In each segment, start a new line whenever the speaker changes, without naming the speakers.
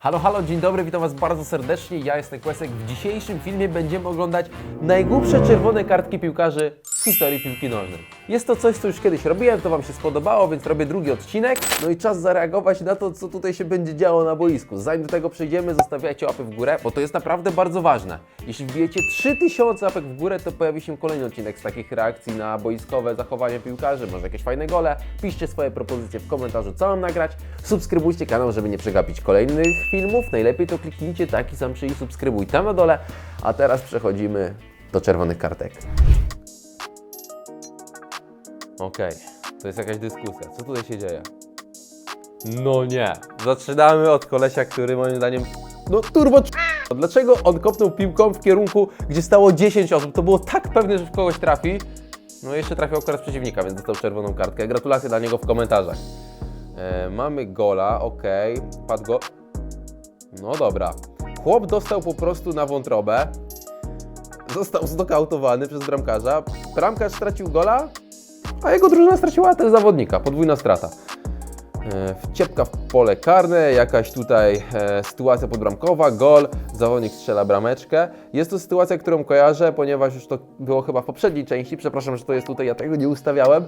Halo, halo, dzień dobry, witam Was bardzo serdecznie. Ja jestem Kłesek. W dzisiejszym filmie będziemy oglądać najgłupsze czerwone kartki piłkarzy w historii piłki nożnej. Jest to coś, co już kiedyś robiłem, to Wam się spodobało, więc robię drugi odcinek. No i czas zareagować na to, co tutaj się będzie działo na boisku. Zanim do tego przejdziemy, zostawiajcie łapy w górę, bo to jest naprawdę bardzo ważne. Jeśli wbijecie 3000 łapek w górę, to pojawi się kolejny odcinek z takich reakcji na boiskowe zachowanie piłkarzy, może jakieś fajne gole. Piszcie swoje propozycje w komentarzu, co mam nagrać. Subskrybujcie kanał, żeby nie przegapić kolejnych filmów. Najlepiej to kliknijcie taki sam przycisk subskrybuj tam na dole. A teraz przechodzimy do czerwonych kartek. Okej, to jest jakaś dyskusja. Co tutaj się dzieje? No nie. Zaczynamy od kolesia, który moim zdaniem. No turbo. Dlaczego on kopnął piłką w kierunku, gdzie stało 10 osób? To było tak pewne, że w kogoś trafi. No jeszcze trafił akurat przeciwnika, więc dostał czerwoną kartkę. Gratulacje dla niego w komentarzach. E, mamy gola, okej. Padł go. No dobra. Chłop dostał po prostu na wątrobę. Został znokautowany przez bramkarza. Bramkarz stracił gola, a jego drużyna straciła też zawodnika. Podwójna strata. E, Wciepka w pole karne, jakaś tutaj e, sytuacja podbramkowa, gol, zawodnik strzela brameczkę. Jest to sytuacja, którą kojarzę, ponieważ już to było chyba w poprzedniej części, przepraszam, że to jest tutaj, ja tego nie ustawiałem.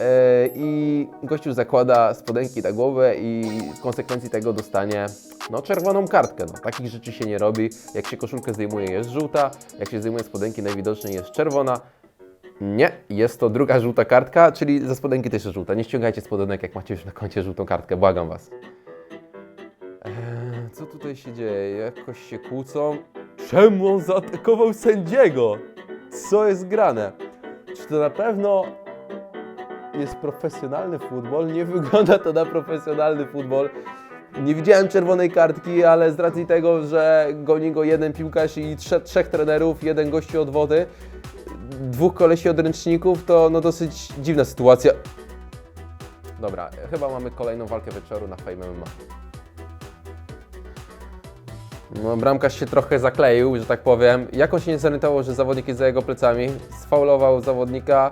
E, I gościu zakłada spodenki na głowę i w konsekwencji tego dostanie no, czerwoną kartkę. No, takich rzeczy się nie robi. Jak się koszulkę zdejmuje jest żółta, jak się zdejmuje spodenki najwidoczniej jest czerwona. Nie, jest to druga żółta kartka, czyli za spodenki też jest żółta. Nie ściągajcie spodenek, jak macie już na koncie żółtą kartkę, błagam was. Eee, co tutaj się dzieje? Jakoś się kłócą. Czemu on zaatakował sędziego? Co jest grane? Czy to na pewno jest profesjonalny futbol? Nie wygląda to na profesjonalny futbol. Nie widziałem czerwonej kartki, ale z racji tego, że goni go jeden piłkarz i trze trzech trenerów, jeden gościu od wody, dwóch kolesi od ręczników, to no dosyć dziwna sytuacja. Dobra, chyba mamy kolejną walkę wieczoru na Fame MMA. No, bramkarz się trochę zakleił, że tak powiem. Jak on się nie zorientował, że zawodnik jest za jego plecami, sfaulował zawodnika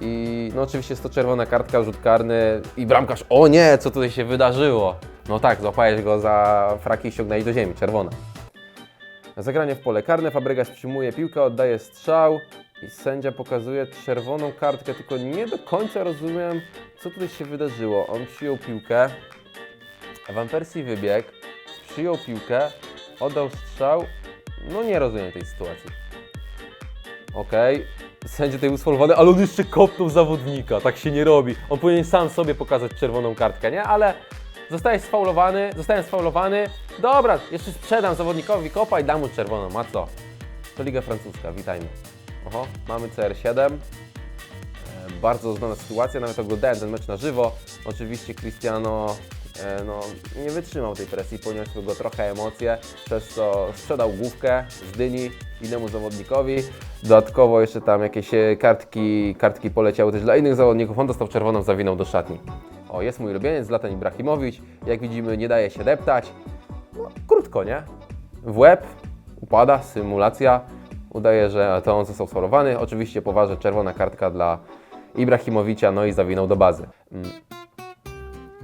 i no oczywiście jest to czerwona kartka, rzut karny i bramkarz, o nie, co tutaj się wydarzyło? No tak, złapałeś go za fraki i ściągnęli do ziemi, czerwona. Zagranie w pole karne, Fabregas przyjmuje piłkę, oddaje strzał i sędzia pokazuje czerwoną kartkę, tylko nie do końca rozumiem, co tutaj się wydarzyło. On przyjął piłkę, Van Persie wybiegł, przyjął piłkę, oddał strzał, no nie rozumiem tej sytuacji. Okej, sędzia tutaj usfolowany, ale on jeszcze kopnął zawodnika, tak się nie robi. On powinien sam sobie pokazać czerwoną kartkę, nie? Ale zostaje sfaulowany, zostałem sfaulowany. Dobra, jeszcze sprzedam zawodnikowi kopa i dam mu czerwoną, a co? To Liga Francuska, witajmy. Oho, mamy CR7. E, Bardzo znana sytuacja, nawet oglądałem ten mecz na żywo. Oczywiście Cristiano e, no, nie wytrzymał tej presji, poniosły go trochę emocje, przez co sprzedał główkę z dyni innemu zawodnikowi. Dodatkowo jeszcze tam jakieś e, kartki, kartki poleciały też dla innych zawodników. On dostał czerwoną, zawinął do szatni. O, jest mój ulubieniec, Zlatan Ibrahimowicz. Jak widzimy, nie daje się deptać. No, krótko, nie? W łeb, upada, symulacja. Udaje, że to on został sforowany. Oczywiście poważnie czerwona kartka dla Ibrahimowicza, no i zawinął do bazy. Mm.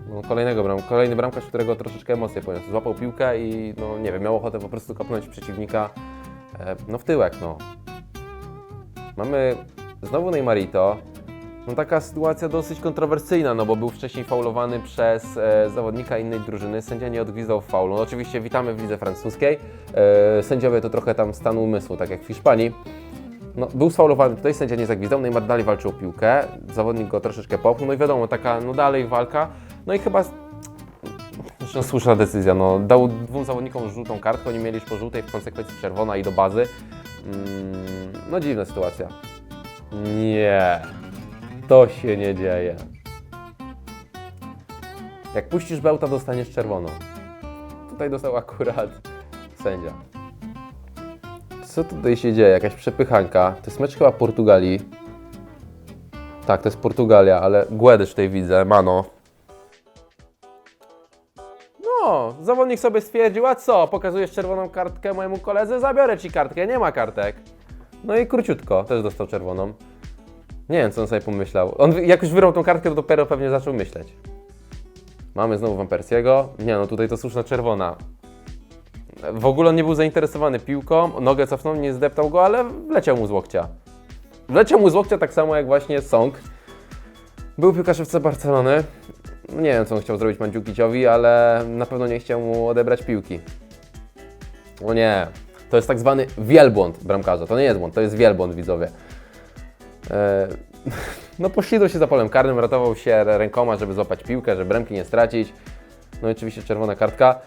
No, kolejnego bram, kolejny bramkarz, którego troszeczkę emocje poniósł. Złapał piłkę i no nie wiem, miał ochotę po prostu kopnąć przeciwnika e, no w tyłek, no. Mamy znowu Neymarito. No taka sytuacja dosyć kontrowersyjna, no bo był wcześniej faulowany przez e, zawodnika innej drużyny. Sędzia nie odgwizdał faulu. No, oczywiście witamy w lidze francuskiej. E, sędziowie to trochę tam stan umysłu, tak jak w Hiszpanii. No, był sfaulowany tutaj, sędzia nie zagwizdał, Neymar dalej walczył o piłkę, zawodnik go troszeczkę popchnął, no i wiadomo, taka no dalej walka, no i chyba Zresztą słuszna decyzja, no dał dwóm zawodnikom żółtą kartkę, oni mieli już po żółtej, w konsekwencji czerwona i do bazy. Mm, no dziwna sytuacja. Nie, to się nie dzieje. Jak puścisz bełta, dostaniesz czerwoną. Tutaj dostał akurat sędzia. Co tutaj się dzieje? Jakaś przepychanka. To jest mecz chyba Portugalii. Tak, to jest Portugalia, ale Guedes tutaj widzę, Mano. No, zawodnik sobie stwierdził, a co, pokazujesz czerwoną kartkę mojemu koledze, zabiorę ci kartkę, nie ma kartek. No i króciutko, też dostał czerwoną. Nie wiem, co on sobie pomyślał. On jak już wyrwał tą kartkę, to dopiero pewnie zaczął myśleć. Mamy znowu Van Persiego. Nie no, tutaj to słuszna czerwona. W ogóle on nie był zainteresowany piłką, nogę cofnął, nie zdeptał go, ale wleciał mu z łokcia. Wleciał mu z łokcia tak samo jak właśnie Song. Był piłkarz FC Barcelony. Nie wiem, co on chciał zrobić Mandziukiciowi, ale na pewno nie chciał mu odebrać piłki. O nie, to jest tak zwany wielbłąd bramkarza. To nie jest błąd, to jest wielbłąd, widzowie. E, no poślizgnął się za polem karnym, ratował się rękoma, żeby złapać piłkę, żeby bramki nie stracić. No i oczywiście czerwona kartka.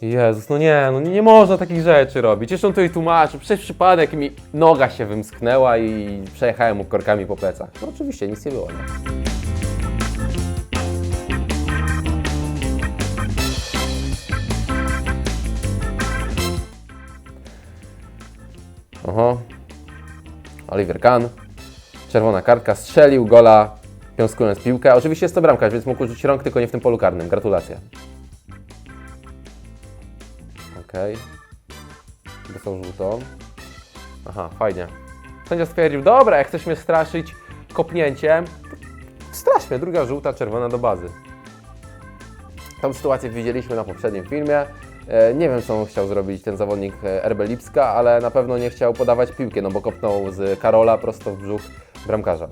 Jezus, no nie, no nie, można takich rzeczy robić. Jeszcze on to i tłumaczy. Przez przypadek mi noga się wymsknęła i przejechałem mu korkami po plecach. No oczywiście, nic nie było. Nie? Oho. Oliver Kahn. Czerwona kartka, strzelił gola, piąskując piłkę. Oczywiście jest to bramkarz, więc mógł użyć rąk, tylko nie w tym polu karnym. Gratulacje. Okej. Dostał żółtą. Aha, fajnie. Sędzia stwierdził, dobra, jak chcesz mnie straszyć kopnięciem, strasz. Druga żółta, czerwona do bazy. Tą sytuację widzieliśmy na poprzednim filmie. E, Nie wiem, co chciał zrobić ten zawodnik e, RB Lipska, ale na pewno nie chciał podawać piłkę, no bo kopnął z Karola prosto w brzuch bramkarza.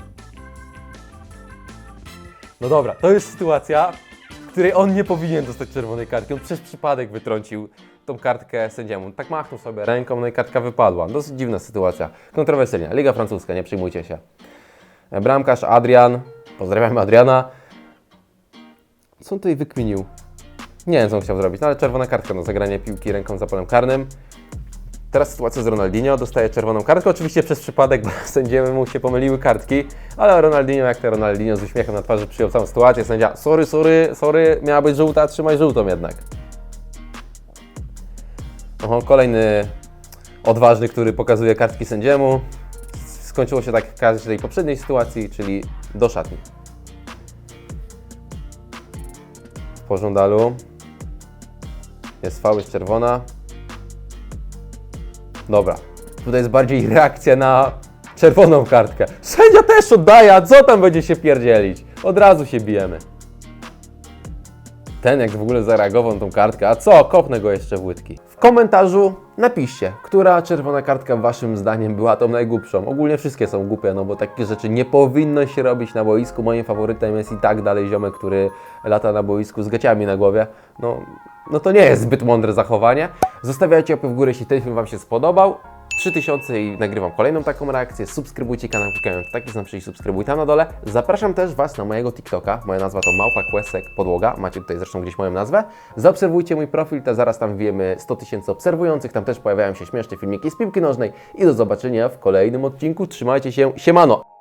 No dobra, to jest sytuacja, w której on nie powinien dostać czerwonej kartki. On przez przypadek wytrącił tą kartkę sędziemu. Tak machnął sobie ręką, no i kartka wypadła. Dosyć dziwna sytuacja. Kontrowersyjna. Liga francuska, nie przejmujcie się. Bramkarz Adrian, pozdrawiamy Adriana. Co on tutaj wykminił? Nie wiem, co on chciał zrobić, no ale czerwona kartka na zagranie piłki ręką za polem karnym. Teraz sytuacja z Ronaldinho, dostaje czerwoną kartkę, oczywiście przez przypadek, bo sędziemu się pomyliły kartki, ale Ronaldinho, jak to Ronaldinho z uśmiechem na twarzy przyjął całą sytuację, sędzia, sorry, sorry, sorry, miała być żółta, trzymaj żółtą jednak. Oho, kolejny odważny, który pokazuje kartki sędziemu. Skończyło się tak w każdej poprzedniej sytuacji, czyli do szatni. Po żądalu. Jest faul, jest czerwona. Dobra. Tutaj jest bardziej reakcja na czerwoną kartkę. Sędzia też oddaje, a co tam będzie się pierdzielić? Od razu się bijemy. Ten jak w ogóle zareagował na tą kartkę, a co? Kopnę go jeszcze w łydki. W komentarzu napiszcie, która czerwona kartka waszym zdaniem była tą najgłupszą. Ogólnie wszystkie są głupie, no bo takie rzeczy nie powinno się robić na boisku. Moim faworytem jest i tak dalej ziomek, który lata na boisku z gaciami na głowie. No, no to nie jest zbyt mądre zachowanie. Zostawiajcie łapy w górę, jeśli ten film wam się spodobał. 3000 i nagrywam kolejną taką reakcję. Subskrybujcie kanał, klikając taki sam przycisk subskrybuj tam na dole. Zapraszam też Was na mojego TikToka. Moja nazwa to Małpa Quesek Podłoga. Macie tutaj zresztą gdzieś moją nazwę. Zaobserwujcie mój profil, to zaraz tam wiemy 100 tysięcy obserwujących. Tam też pojawiają się śmieszne filmiki z piłki nożnej. I do zobaczenia w kolejnym odcinku. Trzymajcie się. Siemano!